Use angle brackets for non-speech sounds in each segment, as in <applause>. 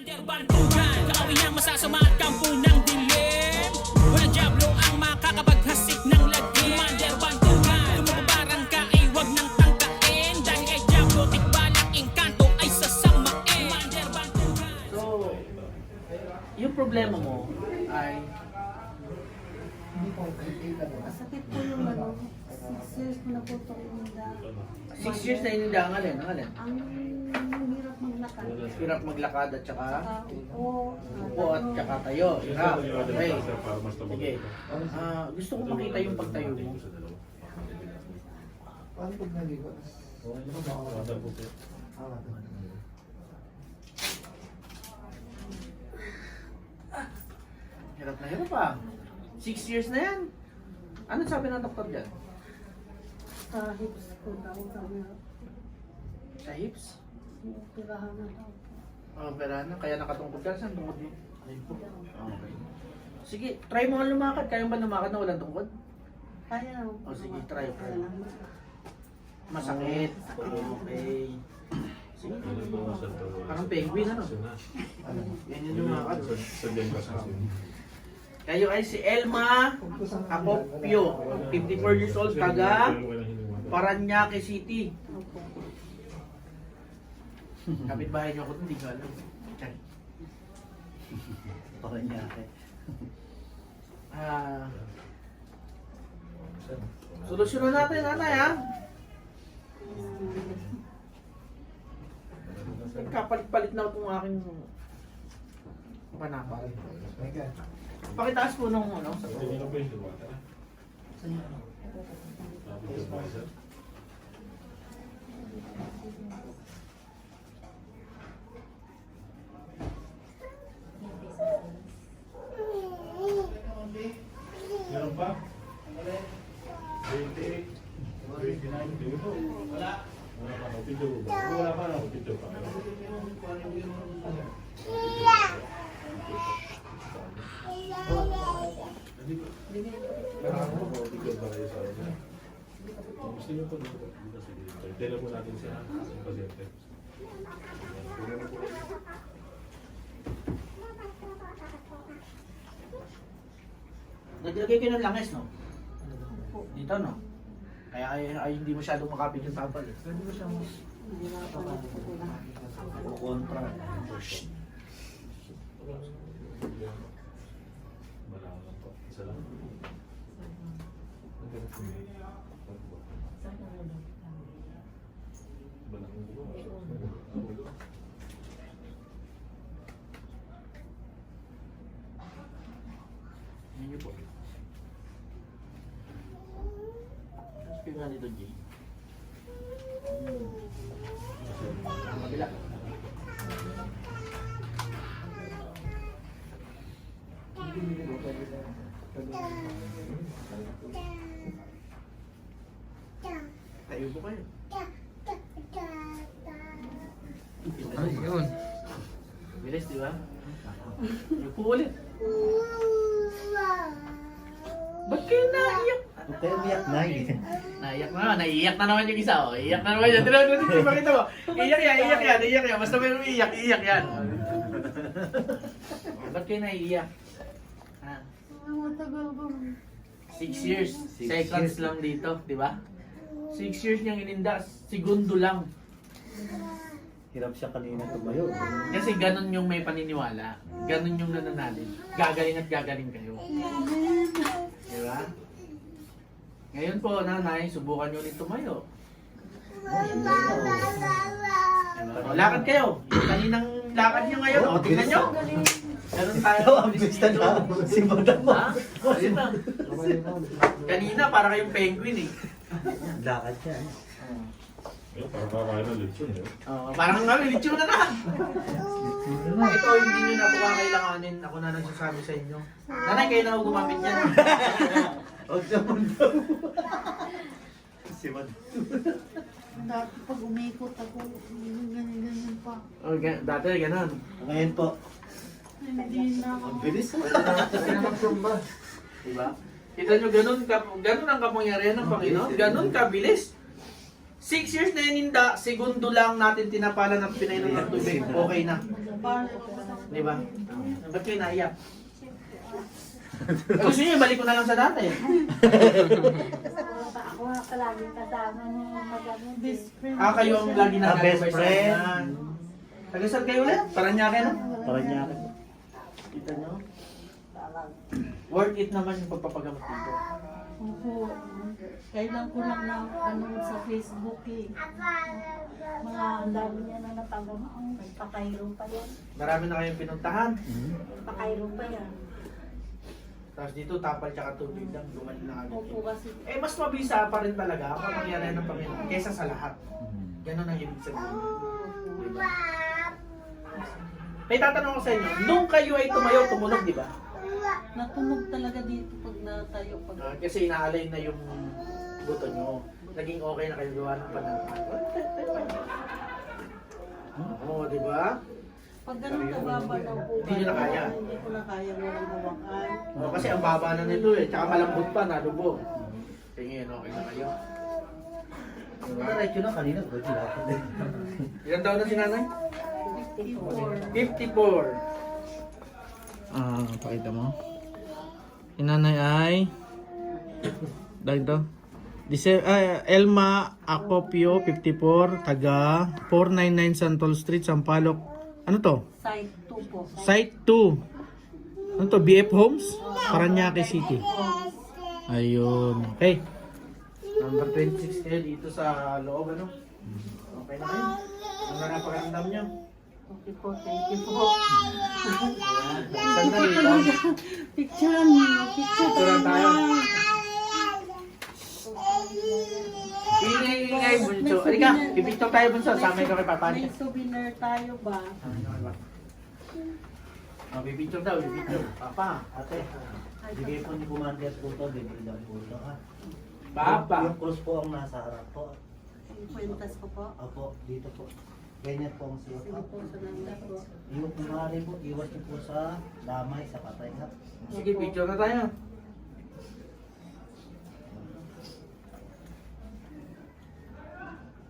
Commander Bantugan Kaaway niyang masasama at ng dilim. Walang diablo ang makakapaghasik ng lagim. Commander Bantugan Kumukubarang ka ay wag nang tangkain. Dahil kay diablo tikbalang engkanto ay sasamain. Commander Bantugan So, yung problema mo ay Masakit po yung ano, six years ko na po ito ininda. 6 years na ininda ang alin, ang alin. Ang hirap maglakad. Hirap maglakad at saka upo, upo at saka tayo. Hirap. Okay. Sige. Ah, gusto ko makita yung pagtayo mo. Paano pag naligo? Hirap na hirap ah. 6 years na yan. Ano sabi ng doktor dyan? sa hips ko daw. Sa hips? Pirahan na daw. Oh, pero ano, kaya nakatungkod ka. Saan tungkod mo? Ayun po. Okay. Sige, try mo nga lumakad. Kaya ba lumakad na walang tungkod? Kaya po Oh, sige, try, try. Kaya. Masakit. Okay. Sige. Parang penguin ano? Yan yung lumakad. Kayo ay si Elma Acopio, 54 years old, taga Paranaque City. <laughs> Kapitbahay niyo ako, hindi ko alam. Chay. <laughs> Paranaque. <laughs> Ah. Solusyonan natin, nanay, ha? Kapalit-palit na itong aking panapal. Pakitaas po nung ano. sa Meron pa? 28, 29, Wala. Wala pa, picture ko ba? Wala pa, picture pa. Picture pa kayo sa akin. Gusto niyo po dito? Dito, sige. Tela po natin siya. Ang pasyente. Naglagay kayo ng langis, no? Dito, no? Kaya ay, ay hindi masyadong makapit yung tapal, eh. Pwede mo po ko lang. kontra. Po. Isa lang. Ba? Yan yun po. Nga nito, Jay. Ang kabila. Tayo po kayo. Ay, yun. Bilis, di ba? Yung po ulit. Ba't kayo naiyak? Huwag kayo umiyak na eh. Naiyak na, naiiyak na naman yung isa, oh. Iiyak na naman yan. Tira, tira, tira, pakita mo. Iiyak yan, iiyak yan, iiyak yan. Basta may umiiyak, iiyak yan. <laughs> Ba't kayo naiiyak? Matagal ko. Six years. Six Seconds years. lang dito, di ba? Six years niyang ininda, segundo lang. Hirap siya kanina tumayo. Kasi ganun yung may paniniwala. Ganun yung nananalig. Gagaling at gagaling kayo. Di ba? Ngayon po, nanay, subukan nyo ulit tumayo. O, lakad kayo. Kaninang lakad nyo ngayon. O, tingnan nyo. Ganun <laughs> tayo. Ang bista na. Si Madam mo. Ha? O, yun na. Kanina, para kayong penguin eh. Lakad siya. eh. Eh, parang kakain ng lechon eh. Oh, parang nga, litsyo na na. Ito, hindi nyo na po kakailanganin. Ako na nagsasabi sa inyo. Nanay, kayo na ako gumamit yan. Huwag naman daw. Si Madam. Dati pag umikot ako, ganyan-ganyan pa. O, ga- dati ganun. Ngayon po. Hindi na ako. Ang bilis. Kasi naman sumba. Diba? Kita nyo, ganun, ka, ganun ang kapangyarihan ng Panginoon. Ganun kabilis. Six years na ininda, segundo lang natin tinapalan ng pinainom ng tubig. Okay na. Di ba? Ba't kayo naiyak? Eh, Gusto niyo, balik ko na lang sa dati. Ako nga palaging kasama ng magamit. Best friend. Ah, kayo ang lagi na Ah, best friend. Taga saan kayo ulit? Paranaque na? Parang niya. Kita nyo? Worth it naman yung pagpapagamot dito. Opo. Kailan ko lang na ano sa Facebook eh. Mga ang dami niya na natagam. Ang pakayro pa yan. Marami na kayong pinuntahan. Pakayro pa yan. Tapos dito, tapal tsaka tubig lang. Gumaling na agad. Opo kasi. Eh, mas mabisa pa rin talaga ang kapangyarihan ng Panginoon kesa sa lahat. Ganon ang ibig sabihin. Diba? May tatanong ko sa inyo, nung kayo ay tumayo, tumunog, di ba? Natunog talaga dito pag natayo. Pag Ah, kasi inaalay na yung buto nyo. Naging okay na kayo gawa ng panahon. Oo, di ba? Pag ganun kababa daw po. Hindi nyo na kaya. Hindi ko na kaya walang hawakan. O, kasi ang baba na nito eh, tsaka malambot pa, nalubog. Tingin, okay na kayo. Diretso na kanina. Na ako. Ilan taon na si nanay? 54. 54. Ah, pakita mo. Si nanay ay... Dahil to? Dise, ah, Elma Acopio, 54, taga 499 Santol Street, Sampaloc. Ano to? Side 2 po. Site 2. Ano to? BF Homes? Paranaque City. Ayun. Okay. Number 26 kayo dito sa loob, ano? Okay na kayo? Ano na napakaramdam nyo? Okay po, thank you po. Sandali lang. Picture niyo, picture Picturean tayo. Ingay-ingay, bunso. Halika, pipicture tayo, bunso. Sama ikaw kay Papa. May souvenir tayo ba? Oh, pipicture daw, pipicture. Papa, ate. Bigay po ni Commander po ito. Bigay daw po ito. ha? Papa. Yung cross po ang nasa harap po. Kwentas ko po. Apo, dito po. Ganyan po ang suot. Sige po, salamat po. Yung kumari po, iwas niyo po sa damay, sa patay ha. Sige, picture na tayo.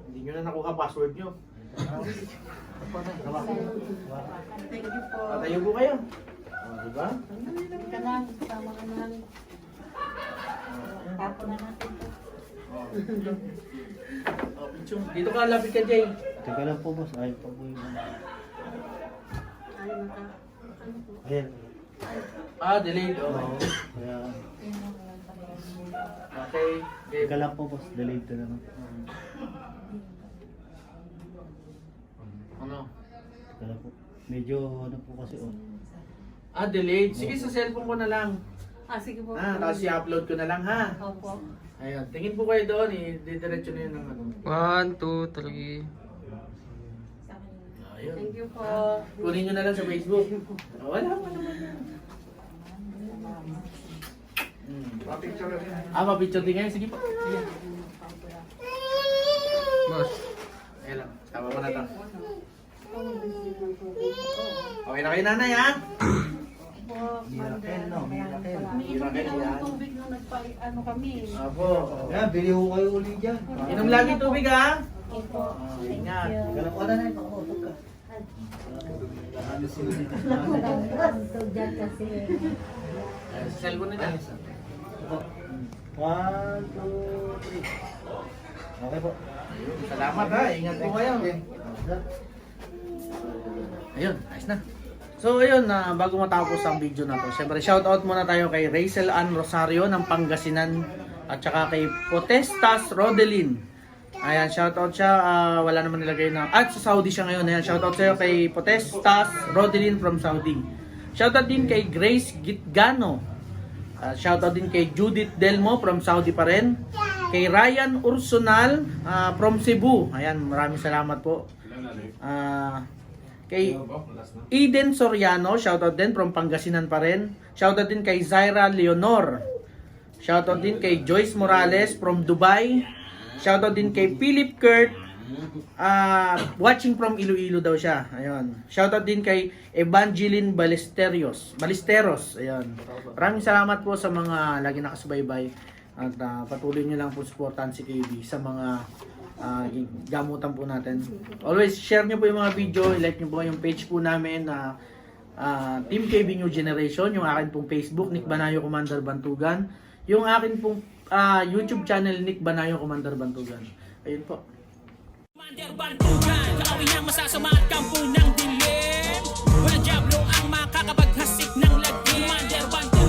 Hindi nyo na nakuha password nyo. Apo na, hawak ko. Hawak ko. Thank you po. Patayo po kayo. Oh, di ba? Ka na, kasama ka na. Tapo na natin to. Oh, picture. Dito ka, lapit ka, Jay. Teka lang po boss, ayaw pa po yung... Ay, maka. Ano po? Ayan. Ah, delayed. Oo. Okay. Kaya, Okay. Teka lang po boss, delayed ko naman. Ano? Teka lang po. Medyo ano po kasi oh. Ah, delayed. Sige, sa cellphone ko na lang. Ah, sige po. Ah, tapos i-upload ko na lang, ha? Opo. Ayun. Tingin po kayo doon. I-diretso na yun ng ano. One, two, three. Ayun. Thank you po. Kunin nyo na lang sa Facebook. Ah, Wala pa naman yan. Hmm. Ah, mapicture din kayo. Sige po. Sige. Boss. Ayun lang. Tama mo na to. Okay na kayo nanay, ha? Miracle, no? Miracle. Umiinom din ako ng tubig nung nagpa, ano kami. Apo. Yan, bili ko kayo uli dyan. Inom lagi tubig, ha? Opo. Ah, Ingat. Lang po na na, pakautot ka. Dito? Ayun, Sa cellphone nila. One, two, three. Okay po. Salamat, ha? Ingat po kayo. Ayun, ayos na. So ayun, na bago matapos ang video na to, syempre shoutout muna tayo kay Rachel Ann Rosario ng Pangasinan at saka kay Potestas Rodelin. Ayan, shoutout siya. ah, wala naman nilagay na. At sa Saudi siya ngayon. Ayan, shoutout sa'yo kay Potestas Rodelin from Saudi. Shoutout din kay Grace Gitgano. Uh, shoutout din kay Judith Delmo from Saudi pa rin. Kay Ryan Ursunal ah, from Cebu. Ayan, maraming salamat po. Ah, kay Eden Soriano, shoutout din from Pangasinan pa rin. Shoutout din kay Zaira Leonor. Shoutout din kay Joyce Morales from Dubai. Shoutout din kay Philip Kurt. ah watching from Iloilo daw siya. Ayun. Shoutout din kay Evangeline Ballesteros. Ballesteros. Ayun. Maraming salamat po sa mga lagi nakasubaybay. At ah, patuloy nyo lang po supportan si KB sa mga ah, gamutan po natin. Always share nyo po yung mga video, i-like nyo po yung page po namin na ah, Team KB New Generation, yung akin pong Facebook, Nick Banayo Commander Bantugan, yung akin pong uh, YouTube channel Nick Banayo Commander Bantugan. Ayun po. Commander Bantugan, kaawin ng masasama at kampo ng dilim. Walang jablo ang makakapaghasik ng lagim. Commander Bantugan.